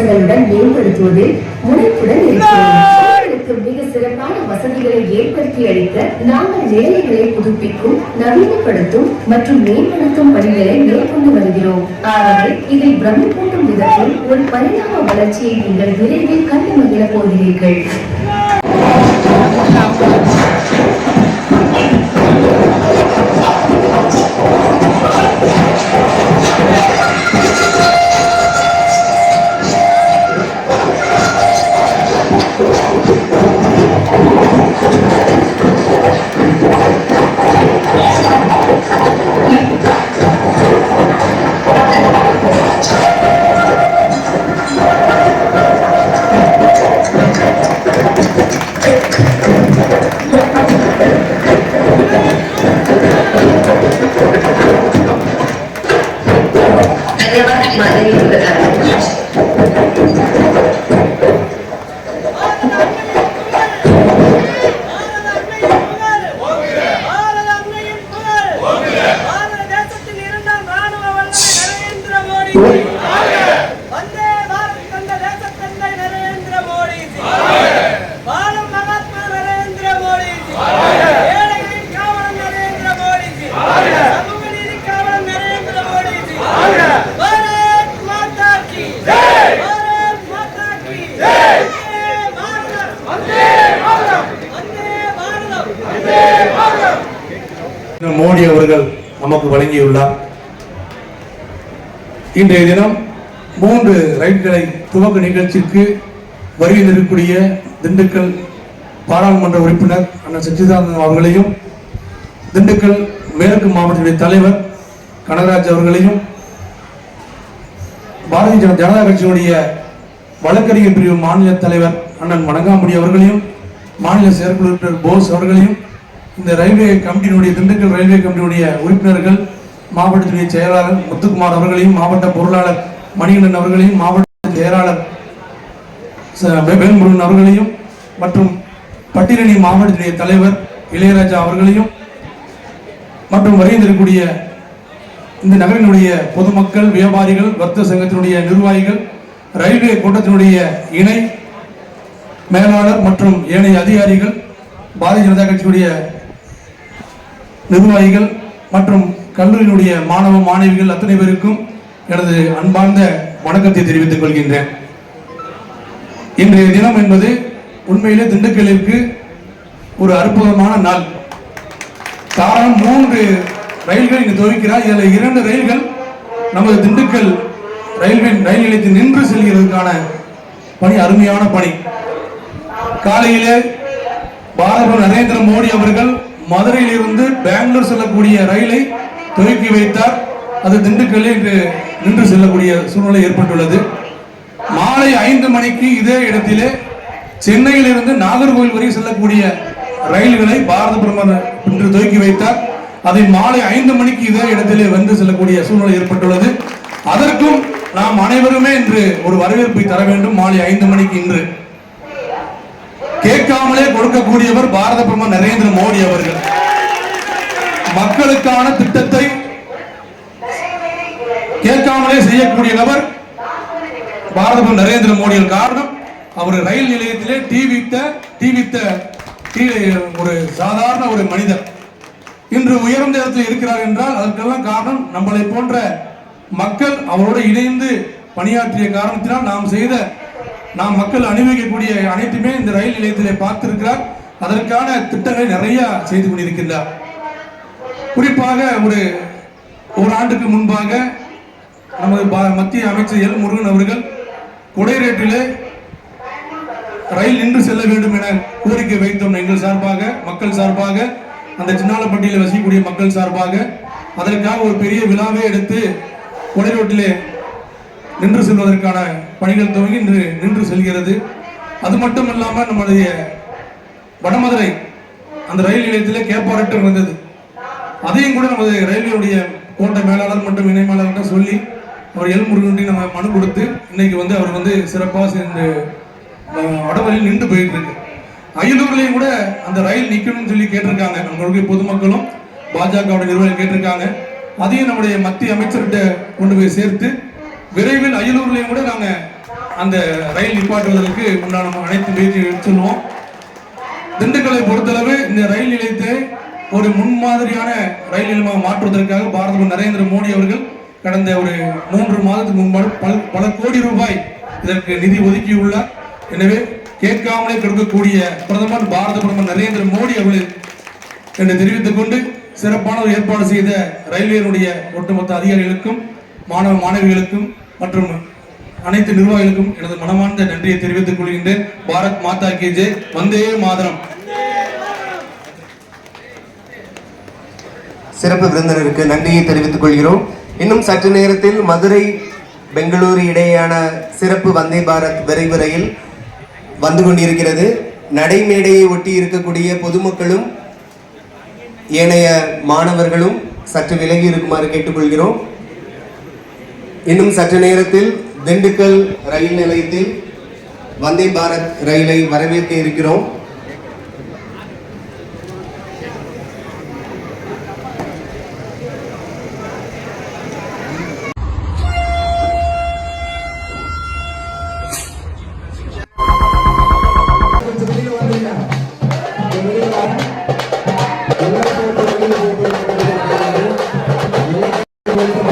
அம்சங்களுடன் மேம்படுத்துவது முனைப்புடன் இருக்கிறோம். மிக சிறப்பான வசதிகளை ஏற்படுத்தி அளித்த நாங்கள் வேலைகளை புதுப்பிக்கும் நவீனப்படுத்தும் மற்றும் மேம்படுத்தும் பணிகளை மேற்கொண்டு வருகிறோம். ஆகவே இதை பிரமிப்பூட்டும் விதத்தில் ஒரு பரிணாம வளர்ச்சியை நீங்கள் விரைவில் கண்டு மகிழ போகிறீர்கள். you வழங்கியுள்ளார் இன்றைய தினம் மூன்று ரயில்களை துவக்க நிகழ்ச்சிக்கு வருகை தரக்கூடிய திண்டுக்கல் பாராளுமன்ற உறுப்பினர் அண்ணன் சச்சிதானந்தன் அவர்களையும் திண்டுக்கல் மேற்கு மாவட்டத்துடைய தலைவர் கனகராஜ் அவர்களையும் பாரதிய ஜன- ஜனதா கட்சியுடைய வழக்கறிஞர் பிரிவு மாநில தலைவர் அண்ணன் வணங்காமுடி அவர்களையும் மாநில செயற்குழு உறுப்பினர் போஸ் அவர்களையும் இந்த ரயில்வே கமிட்டியினுடைய திண்டுக்கல் ரயில்வே கமிட்டியினுடைய உறுப்பினர்கள் மாவட்டத்துடைய செயலாளர் முத்துக்குமார் அவர்களையும் மாவட்ட பொருளாளர் மணிகண்டன் அவர்களையும் மாவட்ட செயலாளர் வேல்முருகன் அவர்களையும் மற்றும் பட்டிரணி மாவட்டத்துடைய தலைவர் இளையராஜா அவர்களையும் மற்றும் வருகின்றிருக்கக்கூடிய இந்த நகரினுடைய பொதுமக்கள் வியாபாரிகள் வர்த்தக சங்கத்தினுடைய நிர்வாகிகள் ரயில்வே கூட்டத்தினுடைய இணை மேலாளர் மற்றும் ஏனைய அதிகாரிகள் பாரதிய ஜனதா கட்சியுடைய நிர்வாகிகள் மற்றும் கல்லூரியினுடைய மாணவ மாணவிகள் அத்தனை பேருக்கும் எனது அன்பார்ந்த வணக்கத்தை தெரிவித்துக் கொள்கின்றேன். இன்றைய தினம் என்பது உண்மையிலே திண்டுக்கலிற்கு ஒரு அற்புதமான நாள். காரணம் மூன்று ரயில்கள் இங்கு துவக்கிறார். இதில் இரண்டு ரயில்கள் நமது திண்டுக்கல் ரயில்வே ரயில் நிலையத்தில் நின்று செல்கிறதுக்கான பணி அருமையான பணி. காலையிலே பாரத நரேந்திர மோடி அவர்கள் மதுரையில் இருந்து பெங்களூர் செல்லக்கூடிய ரயிலை துவக்கி வைத்தார். அது திண்டுக்கல்லில் இன்று நின்று செல்லக்கூடிய சூழ்நிலை ஏற்பட்டுள்ளது. மாலை ஐந்து மணிக்கு இதே இடத்திலே சென்னையிலிருந்து நாகர்கோவில் வரை செல்லக்கூடிய ரயில்களை பாரத பிரதமர் இன்று துவக்கி வைத்தார். அதை மாலை ஐந்து மணிக்கு இதே இடத்திலே வந்து செல்லக்கூடிய சூழ்நிலை ஏற்பட்டுள்ளது. அதற்கும் நாம் அனைவருமே இன்று ஒரு வரவேற்பை தர வேண்டும். மாலை ஐந்து மணிக்கு இன்று. கேட்காமலே கொடுக்கக்கூடியவர் பாரத பிரதமர் நரேந்திர மோடி அவர்கள். மக்களுக்கான திட்டத்தை கேட்காமலே செய்யக்கூடிய நபர் பாரத நரேந்திர மோடியின் காரணம் அவர் ரயில் நிலையத்திலே டிவித்த டிவித்த ஒரு சாதாரண ஒரு மனிதர். இன்று உயர்ந்த இடத்தில் இருக்கிறார் என்றால் அதற்கெல்லாம் காரணம் நம்மளை போன்ற மக்கள் அவரோடு இணைந்து பணியாற்றிய காரணத்தினால் நாம் செய்த நாம் மக்கள் அனுபவிக்கக்கூடிய அனைத்துமே இந்த ரயில் நிலையத்திலே பார்த்திருக்கிறார். அதற்கான திட்டங்களை நிறைய செய்து கொண்டிருக்கின்றார். குறிப்பாக ஒரு ஒரு ஆண்டுக்கு முன்பாக நமது மத்திய அமைச்சர் எல் முருகன் அவர்கள் குடைரேட்டிலே ரயில் நின்று செல்ல வேண்டும் என கோரிக்கை வைத்தோம். எங்கள் சார்பாக மக்கள் சார்பாக அந்த சின்னாலப்பட்டியில் வசிக்கக்கூடிய மக்கள் சார்பாக. அதற்காக ஒரு பெரிய விழாவை எடுத்து குடைரோட்டிலே நின்று செல்வதற்கான பணிகள் துவங்கி இன்று நின்று செல்கிறது. அது மட்டும் இல்லாமல் நம்முடைய வடமதுரை அந்த ரயில் நிலையத்திலே கேப்பாரட்டும் இருந்தது அதையும் கூட நமது ரயில்வேயுடைய கோட்ட மேலாளர் மற்றும் இணை மேலாளர்கிட்ட சொல்லி அவர் எல் முருகன்டி நம்ம மனு கொடுத்து இன்னைக்கு வந்து அவர் வந்து சிறப்பாக சேர்ந்து அஹ், வடவழியில் நின்று போயிட்டு இருக்கு அயலூர்லேயும் கூட அந்த ரயில் நிற்கணும்னு சொல்லி கேட்டிருக்காங்க நம்மளுடைய பொதுமக்களும் பாஜகவுடைய நிர்வாகம் கேட்டிருக்காங்க. அதையும் நம்முடைய மத்திய அமைச்சர்கிட்ட கொண்டு போய் சேர்த்து விரைவில் அயலூர்லேயும் கூட நாங்கள் அந்த ரயில் நிப்பாட்டுவதற்கு உண்டான அனைத்து முயற்சி சொல்லுவோம் திண்டுக்கலை பொறுத்தளவு இந்த ரயில் நிலையத்தை ஒரு முன்மாதிரியான ரயில் நிலையமாக மாற்றுவதற்காக பாரத நரேந்திர மோடி அவர்கள் கடந்த ஒரு மூன்று மாதத்துக்கு முன்பாடு பல பல கோடி ரூபாய் இதற்கு நிதி ஒதுக்கியுள்ளார். எனவே கேட்காமலே கொடுக்கக்கூடிய பிரதமர் பாரத பிரதமர் நரேந்திர மோடி அவர்கள் என்று தெரிவித்துக் கொண்டு சிறப்பான ஒரு ஏற்பாடு செய்த ரயில்வேனுடைய ஒட்டுமொத்த அதிகாரிகளுக்கும் மாணவ மாணவிகளுக்கும் மற்றும் அனைத்து நிர்வாகிகளுக்கும் எனது மனமார்ந்த நன்றியை தெரிவித்துக் கொள்கின்றேன். பாரத் மாதா கே ஜெய். வந்தே மாதரம். சிறப்பு விருந்தினருக்கு நன்றியை தெரிவித்துக் கொள்கிறோம். இன்னும் சற்று நேரத்தில் மதுரை பெங்களூரு இடையேயான சிறப்பு வந்தே பாரத் விரைவு ரயில் வந்து கொண்டிருக்கிறது. நடைமேடையை ஒட்டி இருக்கக்கூடிய பொதுமக்களும் ஏனைய மாணவர்களும் சற்று விலகி இருக்குமாறு கேட்டுக்கொள்கிறோம். இன்னும் சற்று நேரத்தில் திண்டுக்கல் ரயில் நிலையத்தில் வந்தே பாரத் ரயிலை வரவேற்க இருக்கிறோம். Gracias.